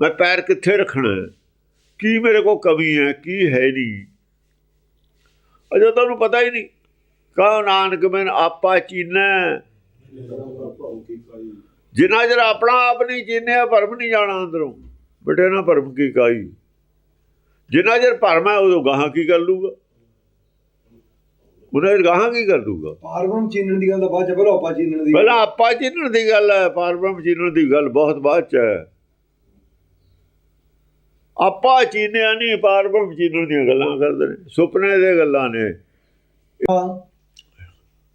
ਮੈਂ ਪੈਰ ਕਿੱਥੇ ਰੱਖਣਾ? ਕੀ ਮੇਰੇ ਕੋਲ ਕਮੀ ਹੈ? ਕੀ ਹੈ ਨਹੀਂ? ਅਜੇ ਤੁਹਾਨੂੰ ਪਤਾ ਹੀ ਨਹੀਂ। ਕਹੋ ਨਾਨਕ ਮੈਂ ਆਪਾ ਚੀਨੈ ਜਿੰਨਾ ਚਿਰ ਆਪਣਾ ਆਪ ਨਹੀਂ ਚੀਨਿਆ ਭਰਮ ਨਹੀਂ ਜਾਣਾ ਅੰਦਰੋਂ। ਬਟੇ ਨਾ ਭਰਮ ਕੀ ਕਾਈ ਜਿੰਨਾ ਚਿਰ ਭਰਮ ਹੈ ਉਦੋਂ ਗਾਹਾਂ ਕੀ ਕਰ ਲੂਗਾ ਉਹਨਾਂ ਗਾਹਾਂ ਕੀ ਕਰ ਲੂਗਾ ਪਾਰਵਮ ਚੀਨਣ ਦੀ ਗੱਲ ਤਾਂ ਬਾਅਦ ਚ ਪਹਿਲਾਂ ਆਪਾਂ ਚੀਨਣ ਦੀ ਪਹਿਲਾਂ ਆਪਾ ਚੀਨਣ ਦੀ ਗੱਲ ਹੈ। ਪਾਰਬ੍ਰਹਮ ਚੀਨਣ ਦੀ ਗੱਲ ਬਹੁਤ ਬਾਅਦ ਚ ਹੈ। ਆਪਾ ਚੀਨਿਆ ਨਹੀਂ ਪਾਰਬ੍ਰਹਮ ਚੀਨਣ ਦੀਆਂ ਗੱਲਾਂ ਕਰਦੇ ਨੇ ਸੁਪਨੇ ਦੇ ਗੱਲਾਂ ਨੇ।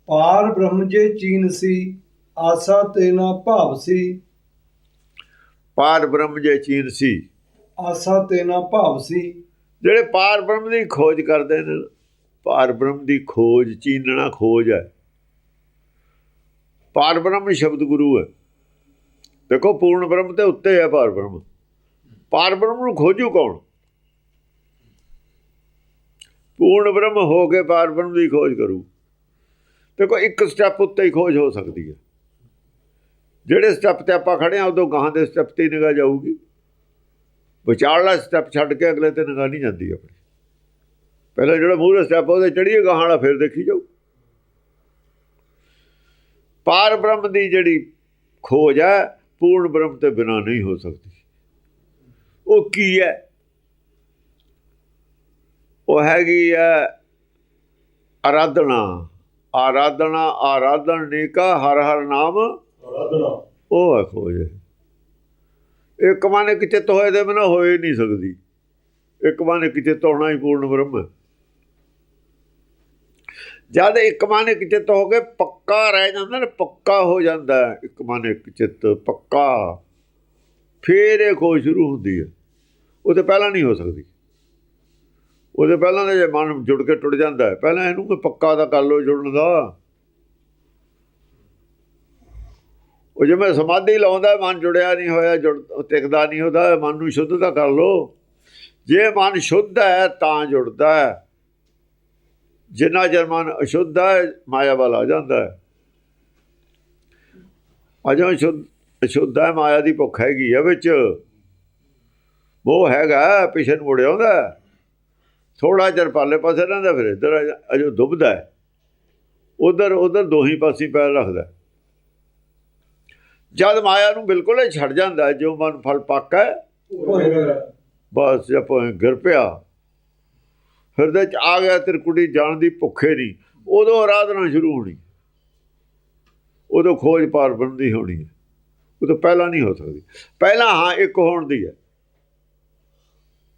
ਪਾਰ ਬ੍ਰਹਮ ਜੇ ਚੀਨ ਸੀ ਆਸਾ ਤੇ ਨਾ ਭਾਵ ਸੀ। ਪਾਰ ਬ੍ਰਹਮ ਜੇ ਚੀਨ ਸੀ। ਆਸਾ ਤੇ ਨਾ ਭਾਵ ਸੀ। ਜਿਹੜੇ ਪਾਰ ਬ੍ਰਹਮ ਦੀ ਖੋਜ ਕਰਦੇ ਨੇ ਪਾਰ ਬ੍ਰਹਮ ਦੀ ਖੋਜ ਚੀਨਣਾ ਖੋਜ ਹੈ। ਪਾਰ ਬ੍ਰਹਮ ਸ਼ਬਦ ਗੁਰੂ ਹੈ। ਦੇਖੋ ਪੂਰਨ ਬ੍ਰਹਮ ਤੇ ਉੱਤੇ ਹੈ ਪਾਰ ਬ੍ਰਹਮ। ਪਾਰ ਬ੍ਰਹਮ ਨੂੰ ਖੋਜੂ ਕੌਣ? ਪੂਰਨ ਬ੍ਰਹਮ ਹੋ ਕੇ ਪਾਰ ਬ੍ਰਹਮ ਦੀ ਖੋਜ ਕਰੂ। ਦੇਖੋ, ਇੱਕ ਸਟੈਪ ਉੱਤੇ ਹੀ ਖੋਜ ਹੋ ਸਕਦੀ ਹੈ। ਜਿਹੜੇ ਸਟੈਪ ਤੇ ਆਪਾਂ ਖੜੇ ਆ ਉਦੋਂ ਗਾਹਾਂ ਦੇ ਸਟੈਪ ਤੇ ਹੀ ਨਿਗਾਹ ਜਾਊਗੀ। ਵਿਚਾਰਲਾ ਸਟੈਪ ਛੱਡ ਕੇ ਅਗਲੇ ਤੇ ਨਿਗਾਹ ਨਹੀਂ ਜਾਂਦੀ ਆਪਣੀ। ਪਹਿਲਾਂ ਜਿਹੜਾ ਮੂਹਰੇ ਸਟੈਪ ਉਹਦੇ ਚੜੀਏ ਗਾਹਾਂ ਵਾਲਾ ਫਿਰ ਦੇਖੀ ਜਾਊ। ਪਾਰ ਬ੍ਰਹਮ ਦੀ ਜਿਹੜੀ ਖੋਜ ਹੈ, ਪੂਰਨ ਬ੍ਰਹਮ ਤੇ ਬਿਨਾ ਨਹੀਂ ਹੋ ਸਕਦੀ। ਉਹ ਕੀ ਹੈ? ਉਹ ਹੈਗੀ ਹੈ ਆਰਾਧਨਾ। ਆਰਾਧਨਾ ਆਰਾਧਨ ਨੇਕਾ ਹਰ ਹਰ ਨਾਮ ਉਹ ਹੈ ਖੋਜ। ਇੱਕ ਮਨ ਇੱਕ ਚਿੱਤ ਹੋਏ ਦੇ ਬਿਨਾ ਹੋਏ ਨਹੀਂ ਸਕਦੀ। ਇੱਕ ਮਨ ਇੱਕ ਚਿੱਤ ਹੋਣਾ ਹੀ ਪੂਰਨ ਬ੍ਰਹਮ। ਹੈ ਜਦ ਇੱਕ ਮਨ ਇੱਕ ਚਿੱਤ ਹੋ ਕੇ ਪੱਕਾ ਰਹਿ ਜਾਂਦਾ ਨਾ ਪੱਕਾ ਹੋ ਜਾਂਦਾ ਇੱਕ ਮਨ ਇੱਕ ਚਿੱਤ ਪੱਕਾ ਫੇਰ ਇਹ ਖੋਜ ਸ਼ੁਰੂ ਹੁੰਦੀ ਹੈ। ਉਹ ਤੇ ਪਹਿਲਾਂ ਨਹੀਂ ਹੋ ਸਕਦੀ। ਉਹਦੇ ਪਹਿਲਾਂ ਤਾਂ ਜੇ ਮਨ ਜੁੜ ਕੇ ਟੁੱਟ ਜਾਂਦਾ ਹੈ, ਪਹਿਲਾਂ ਇਹਨੂੰ ਕੋਈ ਪੱਕਾ ਦਾ ਕਰ ਲੋ ਜੁੜਨ ਦਾ। ਉਹ ਜਿਵੇਂ ਸਮਾਧੀ ਲਾਉਂਦਾ ਮਨ ਜੁੜਿਆ ਨਹੀਂ ਹੋਇਆ, ਜੁੜ ਟਿਕਦਾ ਨਹੀਂ ਹੁੰਦਾ ਮਨ ਨੂੰ ਸ਼ੁੱਧ ਤਾਂ ਕਰ ਲੋ ਜੇ ਮਨ ਸ਼ੁੱਧ ਹੈ, ਤਾਂ ਜੁੜਦਾ ਹੈ। ਜਿੰਨਾ ਚਿਰ ਮਨ ਅਸ਼ੁੱਧ ਹੈ, ਮਾਇਆ ਵੱਲ ਆ ਜਾਂਦਾ ਹੈ। ਅਜੋ ਸ਼ੁੱਧ ਅਸ਼ੁੱਧ ਹੈ, ਮਾਇਆ ਦੀ ਭੁੱਖ ਹੈਗੀ ਹੈ ਵਿੱਚ। ਉਹ ਹੈਗਾ, ਪਿਛੇ ਨੂੰ ਮੁੜ ਆਉਂਦਾ। ਥੋੜਾ ਚਿਰ ਪਾਲੇ ਪਾਸੇ ਰਹਿੰਦਾ ਫਿਰ, ਇੱਧਰ ਅਜੋ ਡੁੱਬਦਾ ਹੈ। ਉਧਰ ਉਧਰ ਦੋਹੀ ਪਾਸੇ ਪੈਰ ਰੱਖਦਾ। ਜਦ ਮਾਇਆ ਨੂੰ ਬਿਲਕੁਲ ਹੀ ਛੱਡ ਜਾਂਦਾ, ਜੋ ਮਨ ਫਲ ਪੱਕਾ ਹੈ, ਬਸ ਜੇ ਭਾਵੇਂ ਗਿਰ ਪਿਆ। ਹਿਰਦੇ ਚ ਆ ਗਿਆ ਤਿਰਕੁੜੀ ਜਾਣ ਦੀ ਭੁੱਖੇ ਨਹੀਂ ਉਦੋਂ ਆਰਾਧਨਾ ਸ਼ੁਰੂ ਹੋਣੀ। ਉਦੋਂ ਖੋਜ ਪਾਰ ਬਣਦੀ ਹੋਣੀ ਹੈ। ਉਹ ਤੋਂ ਪਹਿਲਾਂ ਨਹੀਂ ਹੋ ਸਕਦੀ। ਪਹਿਲਾਂ ਹਾਂ, ਇੱਕ ਹੋਣ ਦੀ ਹੈ।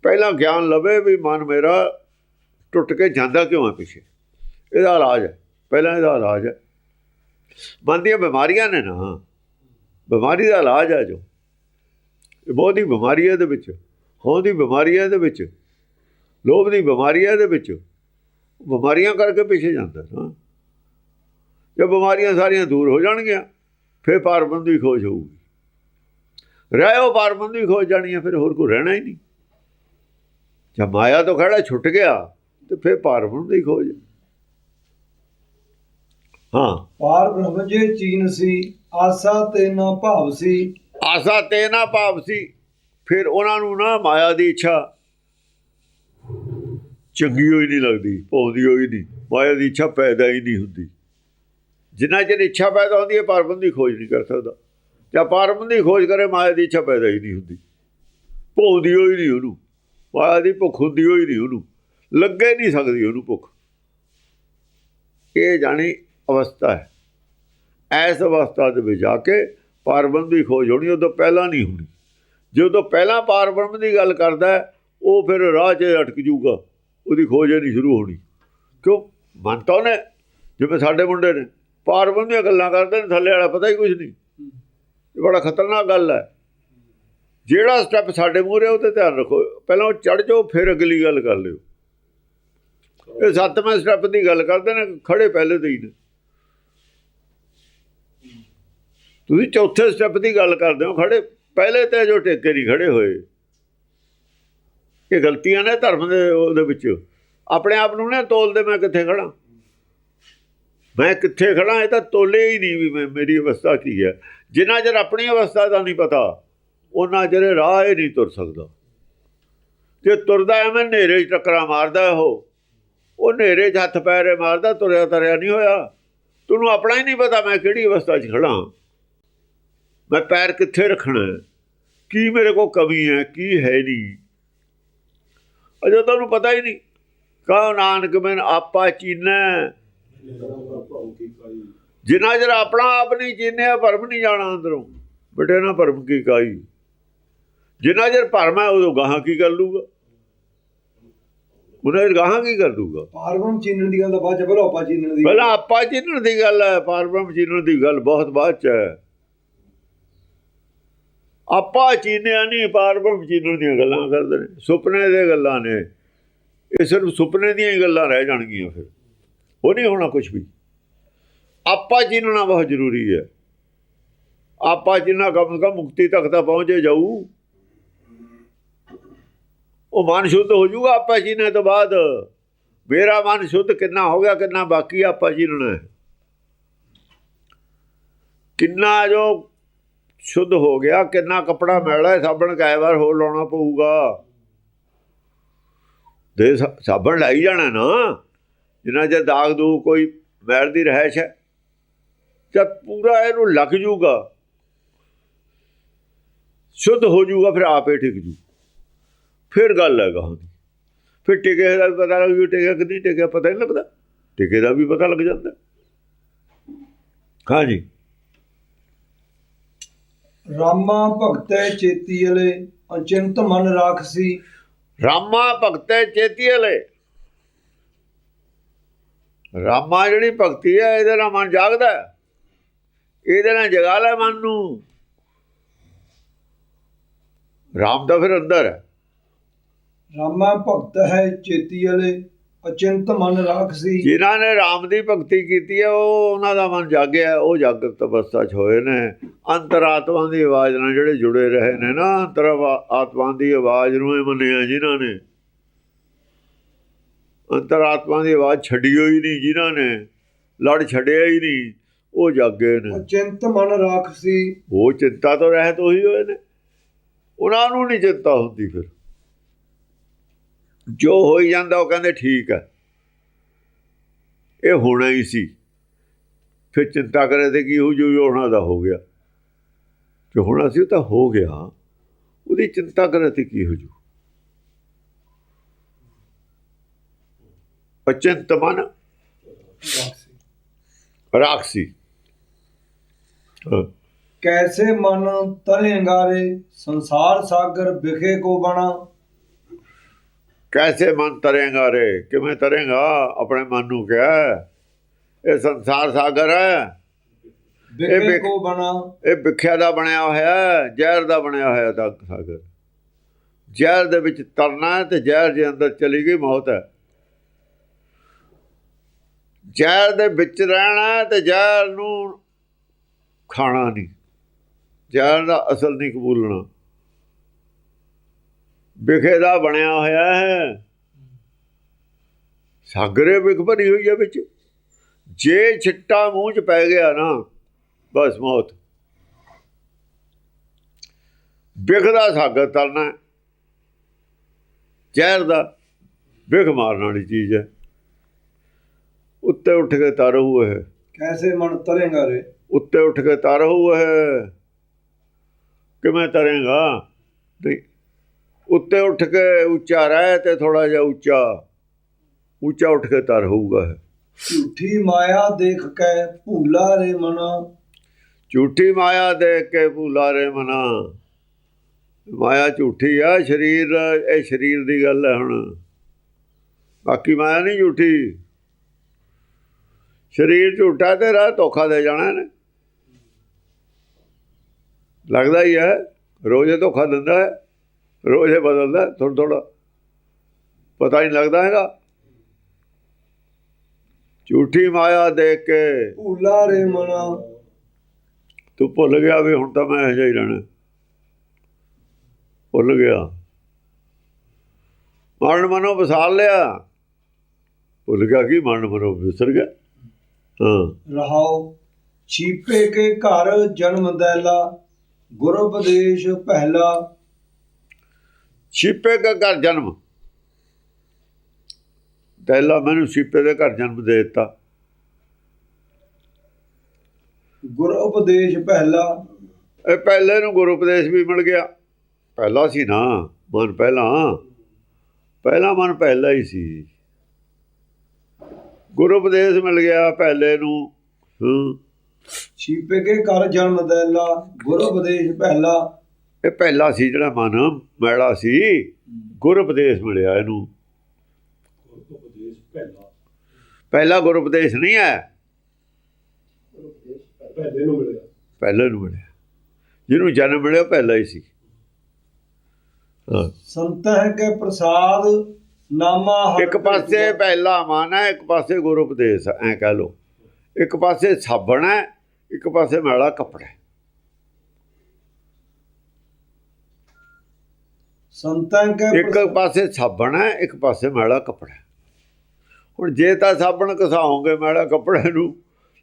ਪਹਿਲਾਂ ਗਿਆਨ ਲਵੇ ਵੀ ਮਨ ਮੇਰਾ ਟੁੱਟ ਕੇ ਜਾਂਦਾ ਕਿਉਂ ਹੈ ਪਿੱਛੇ? ਇਹਦਾ ਇਲਾਜ ਹੈ। ਪਹਿਲਾਂ ਇਹਦਾ ਇਲਾਜ ਹੈ। ਮਨ ਦੀਆਂ ਬਿਮਾਰੀਆਂ ਨੇ ਨਾ। ਬਿਮਾਰੀ ਦਾ ਇਲਾਜ ਹੈ ਜੋ। ਇਹ ਬਹੁਤ ਹੀ ਬਿਮਾਰੀ ਹੈ ਇਹਦੇ ਵਿੱਚ। ਹੋਂ ਦੀ ਬਿਮਾਰੀ ਹੈ ਇਹਦੇ ਵਿੱਚ। ਲੋਭ ਦੀ ਬਿਮਾਰੀ ਹੈ ਇਹਦੇ ਵਿੱਚ। ਬਿਮਾਰੀਆਂ ਕਰਕੇ ਪਿੱਛੇ ਜਾਂਦਾ ਨਾ। ਜੇ ਬਿਮਾਰੀਆਂ ਸਾਰੀਆਂ ਦੂਰ ਹੋ ਜਾਣਗੀਆਂ, ਫਿਰ ਪਾਰਬੰਦ ਦੀ ਖੋਜ ਹੋਊਗੀ। ਰਹਿਓ, ਪਾਰਬੰਦ ਖੋਜ ਜਾਣੀ ਹੈ, ਫਿਰ ਹੋਰ ਕੋਈ ਰਹਿਣਾ ਹੀ ਨਹੀਂ। ਜਦ ਮਾਇਆ ਤੋਂ ਖੜਾ ਛੁੱਟ ਗਿਆ ਤੇ ਫਿਰ ਪਾਰਬੰਦ ਦੀ ਖੋਜ। ਹਾਂ। ਪਾਰ ਬ੍ਰਹਮ ਜੇ ਚੀਨ ਸੀ ਆਸਾ ਤੇ ਨਾ ਭਾਵ ਸੀ। ਆਸਾ ਤੇ ਨਾ ਭਾਵ ਸੀ ਫਿਰ ਉਹਨਾਂ ਨੂੰ ਨਾ ਮਾਇਆ ਦੀ ਇੱਛਾ। ਚੰਗੀ ਹੋਈ ਨਹੀਂ ਲੱਗਦੀ ਭੌਂਦੀ ਹੋਈ ਨਹੀਂ ਮਾਇਆ ਦੀ ਇੱਛਾ ਪੈਦਾ ਹੀ ਨਹੀਂ ਹੁੰਦੀ। ਜਿੰਨਾ ਚਿਰ ਇੱਛਾ ਪੈਦਾ ਹੁੰਦੀ ਹੈ ਪਰਬੰਧ ਦੀ ਖੋਜ ਨਹੀਂ ਕਰ ਸਕਦਾ। ਜਾਂ ਪਰਬੰਧ ਦੀ ਖੋਜ ਕਰੇ ਮਾਇਆ ਦੀ ਇੱਛਾ ਪੈਦਾ ਹੀ ਨਹੀਂ ਹੁੰਦੀ। ਭੌਂਦੀ ਹੋਈ ਨਹੀਂ ਉਹਨੂੰ। ਮਾਇਆ ਦੀ ਭੁੱਖ ਹੁੰਦੀ ਹੋਈ ਨਹੀਂ ਉਹਨੂੰ। ਲੱਗੇ ਨਹੀਂ ਸਕਦੀ ਉਹਨੂੰ ਭੁੱਖ। ਇਹ ਜਾਣੀ ਅਵਸਥਾ ਹੈ। ਐਸ ਅਵਸਥਾ ਦੇ ਵਿੱਚ ਜਾ ਕੇ ਪਾਰਬ੍ਰਹਮ ਦੀ ਖੋਜ ਹੋਣੀ ਉਦੋਂ ਪਹਿਲਾਂ ਨਹੀਂ ਹੋਣੀ। ਜਦੋਂ ਪਹਿਲਾਂ ਪਾਰਬ੍ਰਹਮ ਦੀ ਗੱਲ ਕਰਦਾ ਉਹ ਫਿਰ ਰਾਹ 'ਚ ਅਟਕ ਜੂਗਾ ਉਹਦੀ ਖੋਜ ਨਹੀਂ ਸ਼ੁਰੂ ਹੋਣੀ। ਕਿਉਂ? ਮਨ ਤਾਂ ਉਹਨੇ, ਜਿਵੇਂ ਸਾਡੇ ਮੁੰਡੇ ਨੇ। ਪਾਰਬ੍ਰਹਮ ਦੀਆਂ ਗੱਲਾਂ ਕਰਦੇ ਨੇ, ਥੱਲੇ ਵਾਲਾ ਪਤਾ ਹੀ ਕੁਝ ਨਹੀਂ। ਇਹ ਬੜਾ ਖਤਰਨਾਕ ਗੱਲ ਹੈ। ਜਿਹੜਾ ਸਟੈਪ ਸਾਡੇ ਮੂਹਰੇ ਉਹ ਤੇ ਧਿਆਨ ਰੱਖੋ। ਪਹਿਲਾਂ ਉਹ ਚੜ ਜਾਓ, ਫਿਰ ਅਗਲੀ ਗੱਲ ਕਰ ਲਿਓ। ਇਹ ਸੱਤਵੇਂ ਸਟੈਪ ਦੀ ਗੱਲ ਕਰਦੇ ਨੇ ਖੜੇ ਪਹਿਲੇ ਤੇ ਹੀ ਨੇ। ਤੁਸੀਂ ਚੌਥੇ ਸਟੈਪ ਦੀ ਗੱਲ ਕਰਦੇ ਹੋ ਖੜੇ ਪਹਿਲੇ ਤੇ ਜੋ ਟੇਕੇ ਨਹੀਂ ਖੜੇ ਹੋਏ। ਇਹ ਗਲਤੀਆਂ ਨੇ ਧਰਮ ਦੇ, ਉਹਦੇ ਵਿੱਚ। ਆਪਣੇ ਆਪ ਨੂੰ ਨਾ ਤੋਲਦੇ ਮੈਂ ਕਿੱਥੇ ਖੜਾ ਮੈਂ ਕਿੱਥੇ ਖੜਾ ਇਹ ਤਾਂ ਤੋਲੇ ਹੀ ਨਹੀਂ ਵੀ ਮੈਂ, ਮੇਰੀ ਅਵਸਥਾ ਕੀ ਹੈ? ਜਿੰਨਾ ਚਿਰ ਆਪਣੀ ਅਵਸਥਾ ਦਾ ਨਹੀਂ ਪਤਾ ਉਹਨਾਂ ਜਿਹੜੇ ਰਾਹ ਹੀ ਨਹੀਂ ਤੁਰ ਸਕਦਾ। ਜੇ ਤੁਰਦਾ ਐਵੇਂ ਹਨੇਰੇ 'ਚ ਟੱਕਰਾਂ ਮਾਰਦਾ ਉਹ ਉਹ ਹਨੇਰੇ 'ਚ ਹੱਥ ਪੈਰੇ ਮਾਰਦਾ, ਤੁਰਿਆ ਤਰਿਆ ਨਹੀਂ ਹੋਇਆ। ਤੈਨੂੰ ਆਪਣਾ ਹੀ ਨਹੀਂ ਪਤਾ ਮੈਂ ਕਿਹੜੀ ਅਵਸਥਾ 'ਚ ਖੜਾ ਮੈਂ ਪੈਰ ਕਿੱਥੇ ਰੱਖਣਾ ਕੀ ਮੇਰੇ ਕੋਲ ਕਮੀ ਹੈ? ਕੀ ਹੈ ਨਹੀਂ? ਅਜੇ ਤੁਹਾਨੂੰ ਪਤਾ ਹੀ ਨਹੀਂ। ਕਹੋ ਨਾਨਕ, ਮੈਂ ਆਪਾ ਚੀਨੈ। ਜਿੰਨਾ ਚਿਰ ਆਪਣਾ ਆਪ ਨਹੀਂ ਚੀਨਿਆ, ਭਰਮ ਨਹੀਂ ਜਾਣਾ ਅੰਦਰੋਂ। ਬੇਟੇ, ਨਾ ਭਰਮ ਕੀ ਕਾਈ। ਜਿੰਨਾ ਚਿਰ ਭਰਮ ਹੈ ਉਦੋਂ ਗਾਹਾਂ ਕੀ ਕਰ ਲੂਗਾ? ਉਹਨਾਂ ਚਿਰ ਗਾਹਾਂ ਕੀ ਕਰ ਲੂਗਾ ਪਾਰਵਮ ਚੀਨਣ ਦੀ ਗੱਲ ਤਾਂ ਬਾਅਦ ਚ ਪਹਿਲਾਂ ਆਪਾਂ ਚੀਨਣ ਦੀ ਪਹਿਲਾਂ ਆਪਾ ਚੀਨਣ ਦੀ ਗੱਲ ਹੈ ਪਾਰਬ੍ਰਹਮ ਚੀਨਣ ਦੀ ਗੱਲ ਬਹੁਤ ਬਾਅਦ ਚ ਹੈ। ਆਪਾ ਚੀਨਿਆ ਨਹੀਂ ਪਾਰਬ੍ਰਹਮ ਚੀਨਣ ਦੀਆਂ ਗੱਲਾਂ ਕਰਦੇ ਨੇ ਸੁਪਨੇ ਦੇ ਗੱਲਾਂ ਨੇ। ਇਹ ਸਿਰਫ ਸੁਪਨੇ ਦੀਆਂ ਹੀ ਗੱਲਾਂ ਰਹਿ ਜਾਣਗੀਆਂ ਫਿਰ। ਉਹ ਨਹੀਂ ਹੋਣਾ ਕੁਝ ਵੀ। ਆਪਾ ਚੀਨਣਾ ਬਹੁਤ ਜ਼ਰੂਰੀ ਹੈ। ਆਪਾ ਜਿੰਨਾ ਕਮ ਕਮ ਮੁਕਤੀ ਤੱਕ ਤਾਂ ਪਹੁੰਚੇ ਜਾਊ। ਉਹ ਮਨ ਸ਼ੁੱਧ ਹੋ ਜਾਊਗਾ ਆਪਾ ਚੀਨੇ ਤੋਂ ਬਾਅਦ। ਮੇਰਾ ਮਨ ਸ਼ੁੱਧ ਕਿੰਨਾ ਹੋ ਗਿਆ ਕਿੰਨਾ ਬਾਕੀ ਆ, ਆਪਾਂ ਜੀਣਾ ਕਿੰਨਾ ਜੋ ਸ਼ੁੱਧ ਹੋ ਗਿਆ ਕਿੰਨਾ ਕਪੜਾ ਮਿਲਦਾ ਸਾਬਣ ਕਾਇ ਵਾਰ ਹੋਰ ਲਾਉਣਾ ਪਊਗਾ। ਦੇ ਸਾਬਣ ਲਾਈ ਜਾਣਾ ਨਾ ਜਿੰਨਾ ਜੇ ਦਾਗ ਦੂ ਕੋਈ ਮੈਲ ਦੀ ਰਹਿਸ਼ ਹੈ ਜਦ ਪੂਰਾ ਇਹਨੂੰ ਲੱਗ ਜੂਗਾ ਸ਼ੁੱਧ ਹੋ ਜੂਗਾ ਫਿਰ ਆਪੇ ਟਿਕ ਜੂ ਫਿਰ ਗੱਲ ਹੈ ਗਾਹਾਂ ਦੀ ਫਿਰ ਟਿਕੇ ਦਾ ਪਤਾ ਲੱਗ ਜੂ ਟਿਕਿਆ ਕਿ ਨਹੀਂ ਟਿਕਿਆ ਪਤਾ ਨਹੀਂ ਲੱਗਦਾ। ਟਿਕੇ ਦਾ ਵੀ ਪਤਾ ਲੱਗ ਜਾਂਦਾ। ਹਾਂਜੀ ਰਾਮਾ ਭਗਤੈ ਚੇਤੀਲੇ ਅਚਿੰਤ ਮਨ ਰਾਖਸੀ। ਰਾਮਾ ਭਗਤੈ ਚੇਤੀਲੇ ਰਾਮਾ ਜਿਹੜੀ ਭਗਤੀ ਹੈ ਇਹਦੇ ਨਾਲ ਮਨ ਜਾਗਦਾ। ਇਹਦੇ ਨਾਲ ਜਗਾ ਲੈ ਮਨ ਨੂੰ। ਰਾਮ ਦਾ ਫਿਰ ਅੰਦਰ ਹੈ। ਰਾਮਾ ਭਗਤ ਹੈ ਚੇਤੀਲੇ ਅਚਿੰਤ ਮਨ ਰਾਖਸੀ। ਜਿਨ੍ਹਾਂ ਨੇ ਰਾਮ ਦੀ ਭਗਤੀ ਕੀਤੀ ਹੈ ਉਹ ਉਹਨਾਂ ਦਾ ਮਨ ਜਾਗਿਆ ਉਹ ਜਾਗਰਤ ਅਵਸਥਾ 'ਚ ਹੋਏ ਨੇ। ਅੰਤਰਾਤਮਾ ਦੀ ਆਵਾਜ਼ ਨਾਲ ਜਿਹੜੇ ਜੁੜੇ ਰਹੇ ਨੇ ਨਾ ਅੰਤਰ ਆਤਮਾ ਦੀ ਆਵਾਜ਼ ਨੂੰ ਇਹ ਮੰਨਿਆ ਜਿਨ੍ਹਾਂ ਨੇ। ਅੰਤਰਾਤਮਾ ਦੀ ਆਵਾਜ਼ ਛੱਡੀ ਹੋਈ ਨਹੀਂ ਜਿਨ੍ਹਾਂ ਨੇ ਲੜ ਛੱਡਿਆ ਹੀ ਨਹੀਂ ਉਹ ਜਾਗੇ ਨੇ। ਅਚਿੰਤ ਮਨ ਰਾਖਸੀ। ਉਹ ਚਿੰਤਾ ਤੋਂ ਰਹਿਤ ਹੋਈ ਹੋਏ ਨੇ। ਉਹਨਾਂ ਨੂੰ ਨਹੀਂ ਚਿੰਤਾ ਹੁੰਦੀ ਫਿਰ। ਜੋ ਹੋਈ ਜਾਂਦਾ ਉਹ ਕਹਿੰਦੇ ਠੀਕ ਹੈ। ਇਹ ਹੋਣਾ ਹੀ ਸੀ। ਫਿਰ ਚਿੰਤਾ ਕਰੇ ਤੇ ਕੀ ਹੋ ਜੋ ਹੋਣਾ ਦਾ ਹੋ ਗਿਆ। ਜੋ ਹੋਣਾ ਸੀ ਉਹ ਤਾਂ ਹੋ ਗਿਆ। ਉਹਦੀ ਚਿੰਤਾ ਕਰੇ ਤੇ ਕੀ ਹੋ ਜੂ ਅਚਿੰਤ ਮਨ ਰਾਖਸੀ। ਕੈਸੇ ਮਨ ਤਰੇ ਅੰਗਾਰੇ ਸੰਸਾਰ ਸਾਗਰ ਵਿਖੇ ਕੋ ਬਣਾ। ਕੈਸੇ ਮਨ ਤਰੇਗਾ ਰੇ? ਕਿਵੇਂ ਤਰੇਗਾ? ਆਪਣੇ ਮਨ ਨੂੰ ਕਿਹਾ ਇਹ ਸੰਸਾਰ ਸਾਗਰ ਹੈ। ਵਿਖ- ਕੋ ਬਣਾ। ਇਹ ਵਿਖਿਆ ਦਾ ਬਣਿਆ ਹੋਇਆ ਹੈ, ਜ਼ਹਿਰ ਦਾ ਬਣਿਆ ਹੋਇਆ ਦਾ ਸਾਗਰ। ਜ਼ਹਿਰ ਦੇ ਵਿੱਚ ਤਰਨਾ ਤੇ ਜ਼ਹਿਰ ਦੇ ਅੰਦਰ ਚਲੀ ਗਈ ਮੌਤ ਹੈ। ਜ਼ਹਿਰ ਦੇ ਵਿੱਚ ਰਹਿਣਾ ਤੇ ਜ਼ਹਿਰ ਨੂੰ ਖਾਣਾ ਨਹੀਂ। ਜ਼ਹਿਰ ਦਾ ਅਸਲ ਨਹੀਂ ਕਬੂਲਣਾ। ਵਿਖੇ ਦਾ ਬਣਿਆ ਹੋਇਆ ਹੈ। ਸਾਗਰੇ ਵਿਖ ਭਰੀ ਹੋਈ ਹੈ ਵਿੱਚ। ਜੇ ਛਿੱਟਾ ਮੂੰਹ 'ਚ ਪੈ ਗਿਆ ਨਾ ਬਸ ਮੌਤ। ਵਿਖ ਦਾ ਸਾਗਰ ਤਰਨਾ। ਜ਼ਹਿਰ ਦਾ ਵਿਖ ਮਾਰਨ ਵਾਲੀ ਚੀਜ਼ ਹੈ। ਉੱਤੇ ਉੱਠ ਕੇ ਤਰ ਹੋਏ ਹੈ ਕੈਸੇ ਮਨ ਤਰੇ ਅੰਗਾਰੇ ਉੱਤੇ ਉੱਠ ਕੇ ਤਰ ਹੋਏ ਹੈ ਕਿਵੇਂ ਤਰੇਗਾ? ਨਹੀਂ ਉੱਤੇ ਉੱਠ ਕੇ ਉੱਚਾ ਰਹਿ ਤੇ ਥੋੜਾ ਜਿਹਾ ਉੱਚਾ ਉੱਚਾ ਉੱਠ ਕੇ ਤਰ ਹੋਊਗਾ। ਝੂਠੀ ਮਾਇਆ ਦੇਖ ਕੇ ਭੂਲਾ ਰੇ ਮਨਾ। ਝੂਠੀ ਮਾਇਆ ਦੇਖ ਕੇ ਭੂਲਾ ਰੇ ਮਨਾ। ਮਾਇਆ ਝੂਠੀ ਆ ਸਰੀਰ ਇਹ ਸਰੀਰ ਦੀ ਗੱਲ ਹੈ ਹੁਣ। ਬਾਕੀ ਮਾਇਆ ਨਹੀਂ ਝੂਠੀ। ਸਰੀਰ ਝੂਠਾ ਤੇ ਰਾਹ ਧੋਖਾ ਦੇ ਜਾਣਾ ਨੇ ਲੱਗਦਾ ਹੀ ਹੈ ਰੋਜ਼ੇ ਧੋਖਾ ਦਿੰਦਾ ਹੈ। ਰੋਜ਼ੇ ਬਦਲਦਾ ਥੋੜਾ ਥੋੜਾ ਪਤਾ ਹੀ ਲੱਗਦਾ ਹੈਗਾ। ਝੂਠੀ ਮਾਇਆ ਦੇਖ ਕੇ ਭੂਲਾ ਰੇ ਮਨਾ। ਤੂੰ ਭੁੱਲ ਗਿਆ ਵੀ ਹੁਣ ਤਾਂ ਮੈਂ ਇਹੋ ਜਿਹਾ ਹੀ ਰਹਿਣਾ। ਭੁੱਲ ਗਿਆ। ਮਰਨ ਮਨੋਂ ਵਿਸਾਰ ਲਿਆ। ਭੁੱਲ ਗਿਆ ਕਿ ਮਰਨ ਮਨੋਂ ਵਿਸਰ ਗਿਆ। ਹਾਂ। ਰਹਾਉ ਛੀਪੇ ਕੇ ਘਰ ਜਨਮ ਦੈਲਾ ਗੁਰ ਉਪਦੇਸ਼ ਪਹਿਲਾ। ਛੀਪੇ ਦਾ ਘਰ ਜਨਮ। ਪਹਿਲਾ ਮੈਨੂੰ ਛੀਪੇ ਦੇ ਘਰ ਜਨਮ ਦੇ ਦਿੱਤਾ। ਗੁਰ ਉਪਦੇਸ਼ ਪਹਿਲਾ। ਇਹ ਪਹਿਲੇ ਨੂੰ ਗੁਰੂ ਉਪਦੇਸ਼ ਵੀ ਮਿਲ ਗਿਆ। ਪਹਿਲਾ ਸੀ ਨਾ ਮਨ ਪਹਿਲਾਂ। ਪਹਿਲਾ ਮਨ ਪਹਿਲਾ ਹੀ ਸੀ। ਗੁਰੂ ਉਪਦੇਸ਼ ਮਿਲ ਗਿਆ ਪਹਿਲੇ ਨੂੰ। ਛੀਪੇ ਕੇ ਕਰ ਜਨਮ ਦੈਲਾ ਗੁਰ ਉਪਦੇਸ਼ ਪਹਿਲਾ। ਇਹ ਪਹਿਲਾ ਸੀ ਜਿਹੜਾ ਮਨ ਮੈਲਾ ਸੀ। ਗੁਰੂ ਉਪਦੇਸ਼ ਮਿਲਿਆ ਇਹਨੂੰ। ਪਹਿਲਾ ਗੁਰੂ ਉਪਦੇਸ਼ ਨਹੀਂ ਹੈ। ਪਹਿਲੇ ਨੂੰ ਮਿਲਿਆ। ਪਹਿਲੇ ਨੂੰ ਮਿਲਿਆ ਜਿਹਨੂੰ ਜਨਮ ਮਿਲਿਆ ਪਹਿਲਾ ਹੀ ਸੀ। ਹਾਂ। ਸੰਤਹਿ ਕੇ ਪ੍ਰਸਾਦ ਨਾਮਾ ਇੱਕ ਪਾਸੇ ਪਹਿਲਾ ਮਨ ਹੈ ਇੱਕ ਪਾਸੇ ਗੁਰੂ ਉਪਦੇਸ਼ ਹੈ, ਐਂ ਕਹਿ ਲੋ ਇੱਕ ਪਾਸੇ ਸਾਬਣ ਹੈ ਇੱਕ ਪਾਸੇ ਮੈਲਾ ਕੱਪੜਾ ਹੈ। ਸੰਤਹਿ ਕੇ ਇੱਕ ਪਾਸੇ ਸਾਬਣ ਹੈ ਇੱਕ ਪਾਸੇ ਮੈਲਾ ਕੱਪੜਾ। ਹੁਣ ਜੇ ਤਾਂ ਸਾਬਣ ਘਸਾਓਗੇ ਮੈਲਾ ਕੱਪੜੇ ਨੂੰ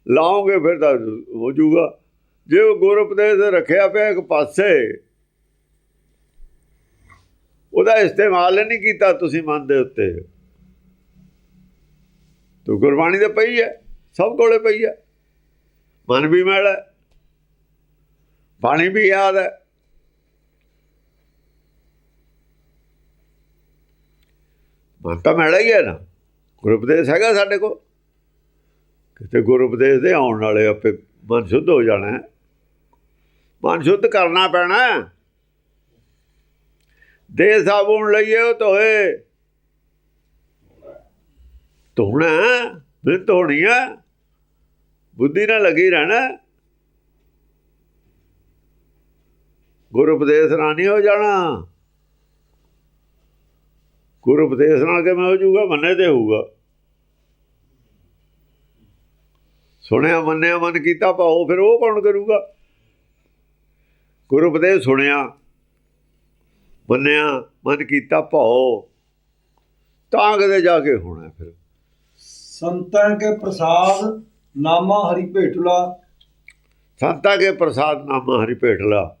ਲਾਓਗੇ ਫਿਰ ਤਾਂ ਹੋ ਜਾਊਗਾ ਜੇ ਉਹ ਗੁਰੂ ਉਪਦੇਸ਼ ਰੱਖਿਆ ਪਿਆ ਇੱਕ ਪਾਸੇ ਉਹਦਾ ਇਸਤੇਮਾਲ ਨਹੀਂ ਕੀਤਾ ਤੁਸੀਂ ਮਨ ਦੇ ਉੱਤੇ ਤੋ ਗੁਰਬਾਣੀ ਦੇ ਪਈ ਹੈ ਸਭ ਕੋਲੇ ਪਈ ਹੈ ਮਨ ਵੀ ਮੈਲਾ ਬਾਣੀ ਵੀ ਯਾਦ ਹੈ ਮਨ ਤਾਂ ਮੈਲਾ ਹੀ ਹੈ ਨਾ। ਗੁਰੂ ਉਪਦੇਸ਼ ਹੈਗਾ ਸਾਡੇ ਕੋਲ। ਕਿਤੇ ਗੁਰੂ ਉਪਦੇਸ਼ ਦੇ ਆਉਣ ਵਾਲੇ ਆਪੇ ਮਨ ਸ਼ੁੱਧ ਹੋ ਜਾਣਾ ਮਨ ਸ਼ੁੱਧ ਕਰਨਾ ਪੈਣਾ ਹੈ। ਦੇ ਸਾਬੂਨ ਲਈਏ ਉਹ ਧੋਏ। ਧੋਣਾ ਮੈਂ ਧੋਣੀ ਆ ਬੁੱਧੀ ਨਾਲ ਲੱਗੀ ਰਹਿਣਾ ਗੁਰੂ ਉਪਦੇਸ਼ ਨਾਲ ਹੋ ਜਾਣਾ। ਗੁਰੂ ਉਪਦੇਸ਼ ਨਾਲ ਕਿਵੇਂ ਹੋ ਜਾਊਗਾ? ਮੰਨੇ ਤੇ ਹੋਊਗਾ। ਸੁਣਿਆ ਮੰਨਿਆ ਮਨ ਕੀਤਾ ਭਾਉ ਫਿਰ ਉਹ ਕੌਣ ਕਰੂਗਾ? ਗੁਰੂ ਉਪਦੇਸ਼ ਸੁਣਿਆ ਮੰਨਿਆ ਮਨ ਕੀਤਾ ਭਾਉ। ਤਾਂ ਕਦੇ ਜਾ ਕੇ ਹੋਣਾ ਫਿਰ। ਸੰਤਹਿ ਕੇ ਪ੍ਰਸਾਦ ਨਾਮਾ ਹਰੀ ਭੇਟਲਾ। ਸੰਤਾਂ ਕੇ ਪ੍ਰਸਾਦ ਨਾਮਾ ਹਰੀ ਭੇਟਲਾ।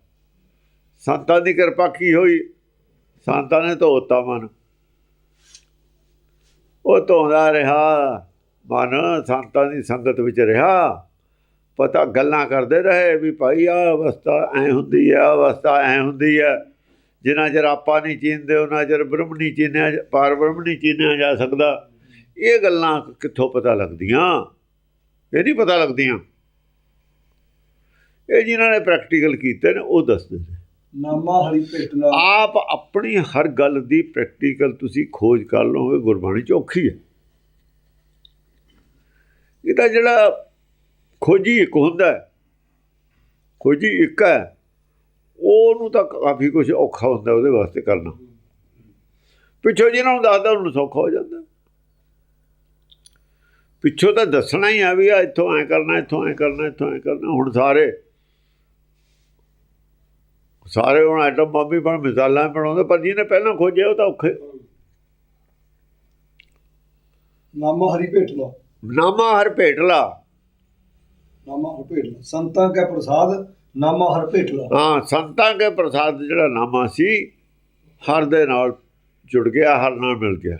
ਸੰਤਾਂ ਦੀ ਕਿਰਪਾ ਕੀ ਹੋਈ? ਸੰਤਾਂ ਨੇ ਧੋਤਾ ਮਨ। ਉਹ ਧੋਂਦਾ ਰਿਹਾ, ਮਨ ਸੰਤਾਂ ਦੀ ਸੰਗਤ ਵਿੱਚ ਰਿਹਾ। ਪਤਾ ਗੱਲਾਂ ਕਰਦੇ ਰਹੇ ਵੀ ਭਾਈ ਆ ਅਵਸਥਾ ਐ ਹੁੰਦੀ ਹੈ ਆਹ ਅਵਸਥਾ ਐ ਹੁੰਦੀ ਹੈ ਜਿਨ੍ਹਾਂ ਚਿਰ ਆਪਾਂ ਨਹੀਂ ਚੀਨਦੇ, ਉਹਨਾਂ ਚਿਰ ਬ੍ਰਹਮ ਨਹੀਂ ਚੀਨਿਆ ਜਾ- ਪਾਰ ਬ੍ਰਹਮ ਨਹੀਂ ਚੀਨਿਆ ਜਾ ਸਕਦਾ। ਇਹ ਗੱਲਾਂ ਕਿੱਥੋਂ ਪਤਾ ਲੱਗਦੀਆਂ? ਇਹ ਨਹੀਂ ਪਤਾ ਲੱਗਦੀਆਂ। ਇਹ ਜਿਨ੍ਹਾਂ ਨੇ ਪ੍ਰੈਕਟੀਕਲ ਕੀਤੇ ਨੇ, ਉਹ ਦੱਸਦੇ ਨੇ। ਨਾਮਾ ਹਰੀ ਭੇਟਲਾ ਆਪ ਆਪਣੀ ਹਰ ਗੱਲ ਦੀ ਪ੍ਰੈਕਟੀਕਲ ਤੁਸੀਂ ਖੋਜ ਕਰ ਲਓਗੇ, ਗੁਰਬਾਣੀ ਚ ਔਖੀ ਹੈ। ਇਹ ਤਾਂ ਜਿਹੜਾ ਖੋਜੀ ਇੱਕ ਹੁੰਦਾ ਖੋਜੀ ਇੱਕ ਹੈ, ਉਹਨੂੰ ਤਾਂ ਕਾਫੀ ਕੁਝ ਔਖਾ ਹੁੰਦਾ ਉਹਦੇ ਵਾਸਤੇ ਕਰਨਾ। ਪਿੱਛੋਂ ਜਿਹਨਾਂ ਨੂੰ ਦੱਸਦਾ, ਉਹਨੂੰ ਸੌਖਾ ਹੋ ਜਾਂਦਾ। ਪਿੱਛੋਂ ਤਾਂ ਦੱਸਣਾ ਹੀ ਆ ਵੀ ਆ, ਇੱਥੋਂ ਐ ਕਰਨਾ, ਇੱਥੋਂ ਐ ਕਰਨਾ, ਇੱਥੋਂ ਐ ਕਰਨਾ, ਹੁਣ ਸਾਰੇ ਸਾਰੇ ਹੁਣ ਆਈਟਮ ਬੰਬ ਵੀ ਬਣ ਮਿਸਾਲਾਂ ਬਣਾਉਂਦੇ ਪਰ ਜਿਹਨੇ ਪਹਿਲਾਂ ਖੋਜਿਆ ਉਹ ਤਾਂ ਔਖੇ। ਨਾਮਾ ਹਰੀ ਭੇਟਲਾ ਨਾਮਾ ਹਰ ਭੇਟਲਾ ਨਾਮਾ ਹਰ ਭੇਟਲਾ ਸੰਤਾਂ ਕੇ ਪ੍ਰਸਾਦ ਨਾਮਾ ਹਰ ਭੇਟਲਾ ਹਾਂ ਸੰਤਾਂ ਕੇ ਪ੍ਰਸਾਦ ਜਿਹੜਾ ਨਾਮਾ ਸੀ ਹਰ ਦੇ ਨਾਲ ਜੁੜ ਗਿਆ ਹਰ ਨਾਲ ਮਿਲ ਗਿਆ।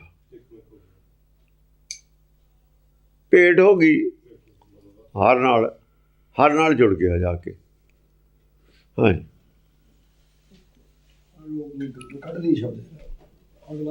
ਭੇਟ ਹੋ ਗਈ ਹਰ ਨਾਲ ਹਰ ਨਾਲ ਜੁੜ ਗਿਆ ਜਾ ਕੇ। ਹਾਂ। あの部活でいい勝負ですね。